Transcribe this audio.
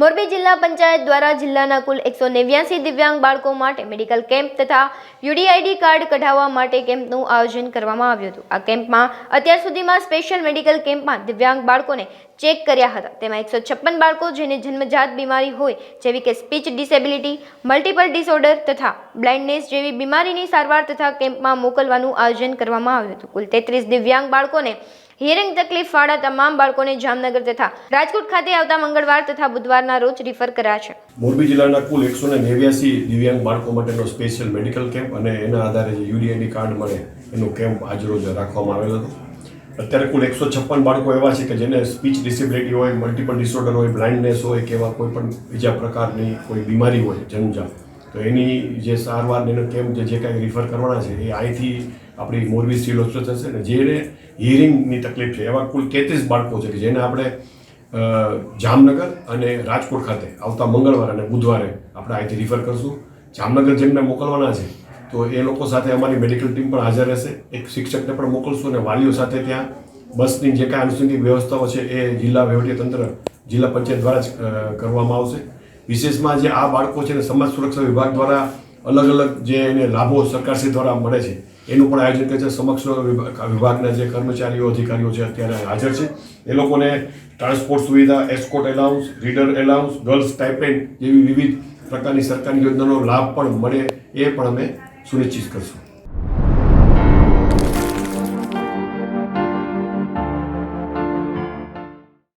મોરબી જિલ્લા પંચાયત દ્વારા જિલ્લાના કુલ એકસો નેવ્યાસી દિવ્યાંગ બાળકો માટે મેડિકલ કેમ્પ તથા યુડીઆઈડી કાર્ડ કઢાવવા માટે કેમ્પનું આયોજન કરવામાં આવ્યું હતું. આ કેમ્પમાં અત્યાર સુધીમાં સ્પેશિયલ મેડિકલ કેમ્પમાં દિવ્યાંગ બાળકોને ચેક કર્યા હતા. તેમાં એકસો છપ્પન બાળકો જેને જન્મજાત બીમારી હોય, જેવી કે સ્પીચ ડિસેબિલિટી, મલ્ટિપલ ડિસઓર્ડર તથા બ્લાઇન્ડનેસ જેવી બીમારીની સારવાર તથા કેમ્પમાં મોકલવાનું આયોજન કરવામાં આવ્યું હતું. કુલ તેત્રીસ દિવ્યાંગ બાળકોને હિયરિંગ તકલીફવાળા તમામ બાળકોને જામનગર તથા રાજકોટ ખાતે આવતા મંગળવાર તથા બુધવારના રોજ રિફર કર્યા છે. મોરબી જિલ્લાના કુલ એકસો નેવ્યાસી દિવ્યાંગ બાળકો માટેનો સ્પેશિયલ મેડિકલ કેમ્પ અને એના આધારે જે યુડીઆઈડી કાર્ડ મળે, એનો કેમ્પ આજરોજ રાખવામાં આવેલો હતો. અત્યારે કુલ એકસો છપ્પન બાળકો એવા છે કે જેને સ્પીચ ડિસેબિલિટી હોય મલ્ટિપલ ડિસઓર્ડર હોય બ્લાઇન્ડનેસ હોય કે એવા કોઈ પણ બીજા પ્રકારની કોઈ બીમારી હોય જન્મજાત તો એની જે સારવાર એનો કેમ્પ જે જે કાંઈ રિફર કરવાના છે, એ અહીંથી આપણી મોરબી સિવિલ હોસ્પિટલ થશે ને જેને હિયરિંગની તકલીફ છે. એવા કુલ તેત્રીસ બાળકો છે કે જેને આપણે જામનગર અને રાજકોટ ખાતે આવતા મંગળવાર અને બુધવારે આપણે અહીંથી રિફર કરશું. જામનગર જેમને મોકલવાના છે તો એ લોકો સાથે અમારી મેડિકલ ટીમ પણ હાજર રહેશે. એક શિક્ષકને પણ મોકલશું અને વાલીઓ સાથે ત્યાં બસની જે કાંઈ આનુષંગિક વ્યવસ્થાઓ છે એ જિલ્લા વહીવટીતંત્ર, જિલ્લા પંચાયત દ્વારા જ કરવામાં આવશે. વિશેષમાં જે આ બાળકો છે સમાજ સુરક્ષા વિભાગ દ્વારા અલગ અલગ જે એને લાભો સરકારશ્રી દ્વારા મળે છે, એનું પણ આયોજન કરે છે. સમક્ષ વિભાગના જે કર્મચારીઓ, અધિકારીઓ છે અત્યારે હાજર છે. એ લોકોને ટ્રાન્સપોર્ટ સુવિધા escort allowance reader allowance girls stipend જેવી વિવિધ પ્રકારની સરકારી યોજનાનો લાભ પણ મળે એ પણ અમે frutíficas.